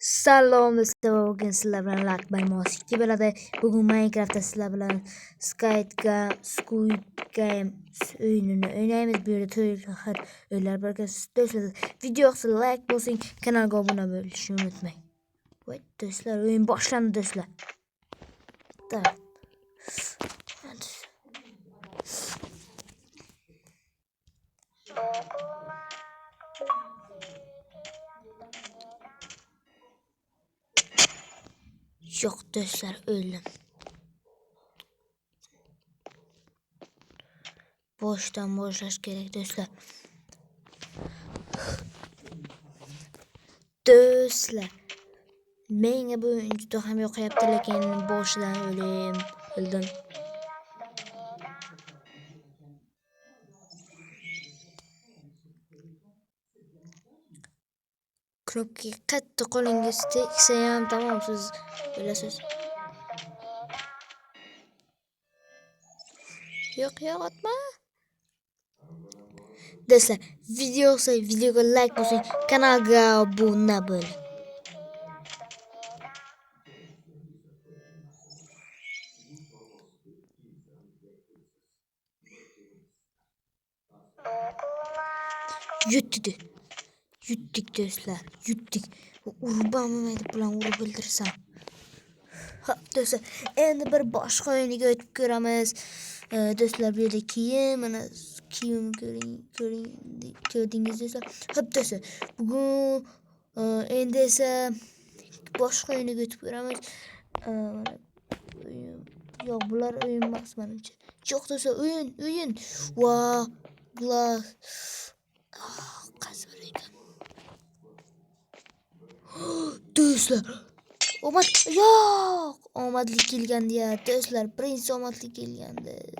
Salom do'stlar, bugun sizlar bilan Lakbay Mosikki bo'ladi. Bugun Minecraftda sizlar bilan Squid Game, Squid Game yerda turli xil o'yinlar bor ekan. Do'stlar, video like bosing, kanalga obuna bo'lishni unutmang. Voy do'stlar, o'yin boshlandi do'stlar. Davay. Yo'q do'stlar, o'ldim. Boshdan boshlash kerak do'stlar. Do'stlar, menga bu o'yin juda ham yoqayapti, lekin boshidan o'lim, o'ldim. Knopkaga qattiq qo'lingiz tegsa ham tamom siz o'lasiz. Yo'q, yo'q, otma. Do'stlar, video yoqsa videoga like bosing, kanalga obuna bo'ling. Yutdi. Yutdik do'stlar, yutdik. Urbanmaydi bilan urib o'ldirsam. Ha, do'stlar, endi bir boshqa o'yiniga o'tib ko'ramiz. Do'stlar, bu yerda kiyim, mana kiyim ko'ring, ko'ring, ko'rdingiz do'stlar. Hop do'stlar, bugun e, endi esa boshqa o'yiniga o'tib ko'ramiz. E, mana Yo'q, bular o'yin emas menimcha. Yo'q do'stlar, o'yin, o'yin. Va, bular Dostlar. Olmaz. Yok. Olmadı kill geldi ya. Dostlar. Prince olmadı kill geldi.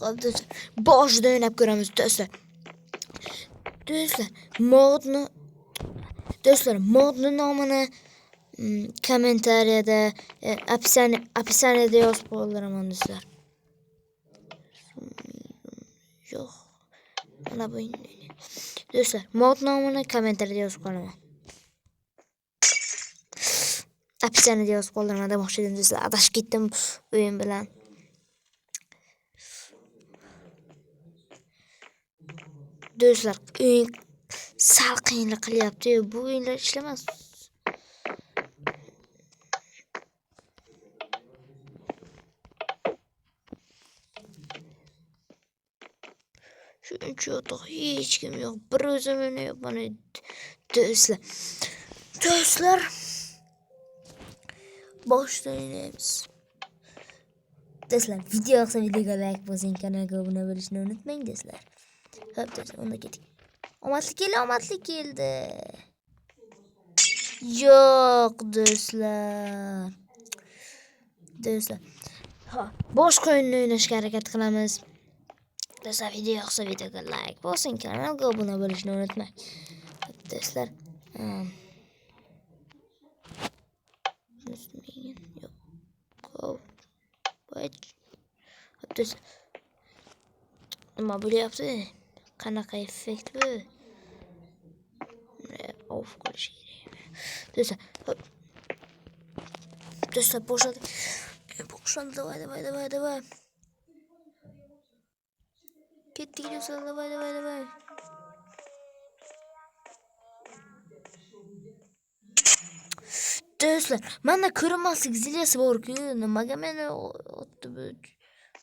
Hop dostlar. Boshida o'ynab ko'ramiz dostlar. Dostlar, modni Dostlar, modni nomini kommentariyada, opsiyaniyada yozib qoldiraman dostlar. Yo'q. Mana bu Do'stlar, mod nomini kommentariyada yozib qolaman hapishane deb qo'llanma demoqchi edim sizlar adashib ketdim o'yin bilan do'stlar o'yin sal qiyinlik qilyaptiyu bu o'yinlar ishlamas shuncha yotoq hech kim yo'q bir o'zim o'ynayapman do'stlar do'stlar Boshdan o'ynaymiz. Do'stlar, video yoqsa videoga like bosing, kanalga obuna bo'lishni unutmang do'stlar. Hop, do'stlar, unda keting. Omadli keldi, omadli keldi. Yo'q, do'stlar. Do'stlar. Ha, boshqa o'yinni o'ynashga harakat qilamiz. Do'stlar, video yoqsa videoga like bosing, kanalga obuna bo'lishni unutmang. Do'stlar, um, unutmagan, yo'q. Hop. Voy Hop, do'stlar. Nima bo'lyapti? Qanaqa effekt bu? Bunday Off qilish kerak. Do'stlar, hop. Do'stlar, boshladi. Boshladi, давай, давай, давай, давай. Ketdik do'stlar, давай, давай, давай. Do'stlar, mana ko'rinmaslik ziliyasi bor-ku, nimaga meni otdi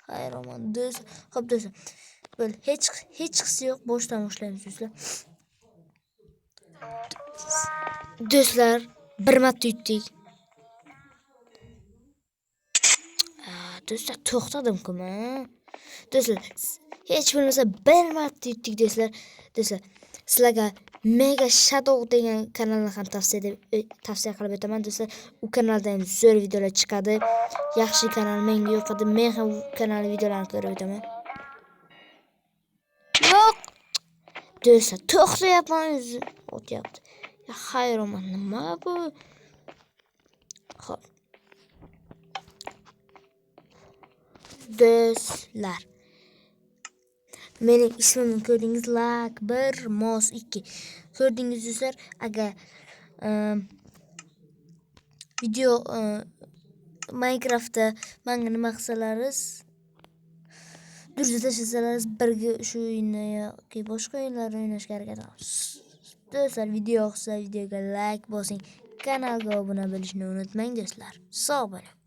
bu? Hayronman do'stlar. Xo'p do'stlar. Böyle hech hech qisi yo'q, boshdan boshlaymiz do'stlar. Do'stlar, bir marta yutdik. Aa, Do'stlar, to'xtadim-ku men. Do'stlar, s- hech bo'lmasa bir marta yutdik do'stlar. Do'stlar, sizlarga Mega Shadow degan kanalni ham tavsiya deb tavsiya qilib o'taman do'stlar. U kanalda ham zo'r videolar chiqadi. Yaxshi kanal menga yoqadi. Men ham u kanal videolarini ko'rib o'taman. Yo'q. Do'stlar, to'xtayapman o'zi. O'tyapti. Ya hayronman, nima bu? Xo'p. Do'stlar. Mening ismimni ko'rdingiz, lak 1, mos 2. Ko'rdingiz do'stlar, agar Eee, video eee, Minecraft'ta manga nima qilsalaringiz dursa tashlasangiz birga shu o'yinni yoki boshqa o'yinlarni o'ynashga harakat. Do'stlar video yoqsa videoga like bosing, kanalga obuna bo'lishni unutmang do'stlar. Sog' bo'ling.